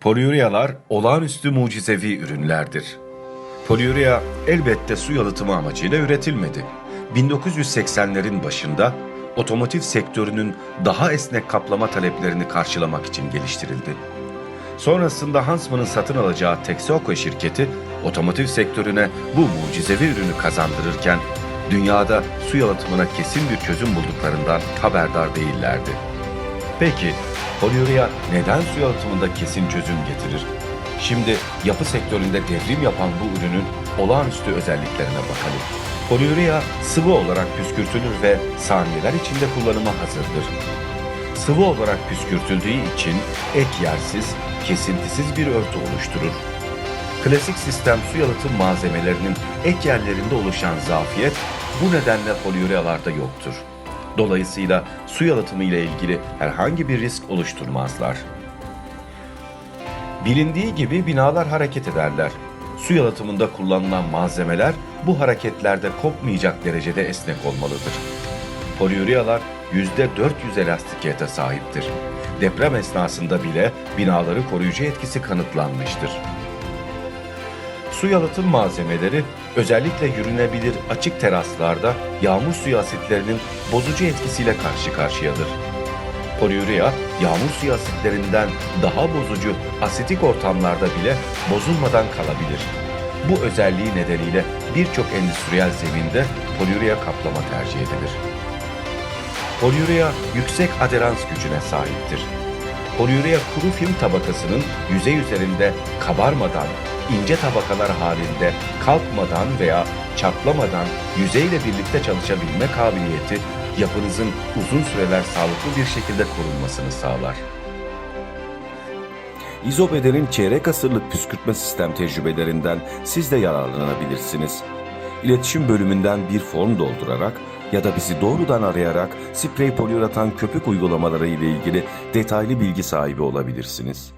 Poliürealar olağanüstü mucizevi ürünlerdir. Poliürea elbette su yalıtımı amacıyla üretilmedi. 1980'lerin başında otomotiv sektörünün daha esnek kaplama taleplerini karşılamak için geliştirildi. Sonrasında Huntsman'ın satın alacağı Texaco şirketi otomotiv sektörüne bu mucizevi ürünü kazandırırken dünyada su yalıtımına kesin bir çözüm bulduklarından haberdar değillerdi. Peki poliurea neden su yalıtımında kesin çözüm getirir? Şimdi yapı sektöründe devrim yapan bu ürünün olağanüstü özelliklerine bakalım. Poliurea sıvı olarak püskürtülür ve saniyeler içinde kullanıma hazırdır. Sıvı olarak püskürtüldüğü için ek yersiz, kesintisiz bir örtü oluşturur. Klasik sistem su yalıtım malzemelerinin ek yerlerinde oluşan zafiyet bu nedenle poliurealarda yoktur. Dolayısıyla su yalıtımı ile ilgili herhangi bir risk oluşturmazlar. Bilindiği gibi binalar hareket ederler. Su yalıtımında kullanılan malzemeler bu hareketlerde kopmayacak derecede esnek olmalıdır. Poliurealar %400 elastikiyete sahiptir. Deprem esnasında bile binaları koruyucu etkisi kanıtlanmıştır. Su yalıtım malzemeleri özellikle yürünebilir açık teraslarda yağmur suyu asitlerinin bozucu etkisiyle karşı karşıyadır. Poliurea, yağmur suyu asitlerinden daha bozucu asitik ortamlarda bile bozulmadan kalabilir. Bu özelliği nedeniyle birçok endüstriyel zeminde poliurea kaplama tercih edilir. Poliurea yüksek aderans gücüne sahiptir. Poliurea kuru film tabakasının yüzey üzerinde kabarmadan, ince tabakalar halinde kalkmadan veya çatlamadan yüzeyle birlikte çalışabilme kabiliyeti yapınızın uzun süreler sağlıklı bir şekilde korunmasını sağlar. İzobeder'in çeyrek asırlık püskürtme sistem tecrübelerinden siz de yararlanabilirsiniz. İletişim bölümünden bir form doldurarak ya da bizi doğrudan arayarak sprey poliüratan köpük uygulamaları ile ilgili detaylı bilgi sahibi olabilirsiniz.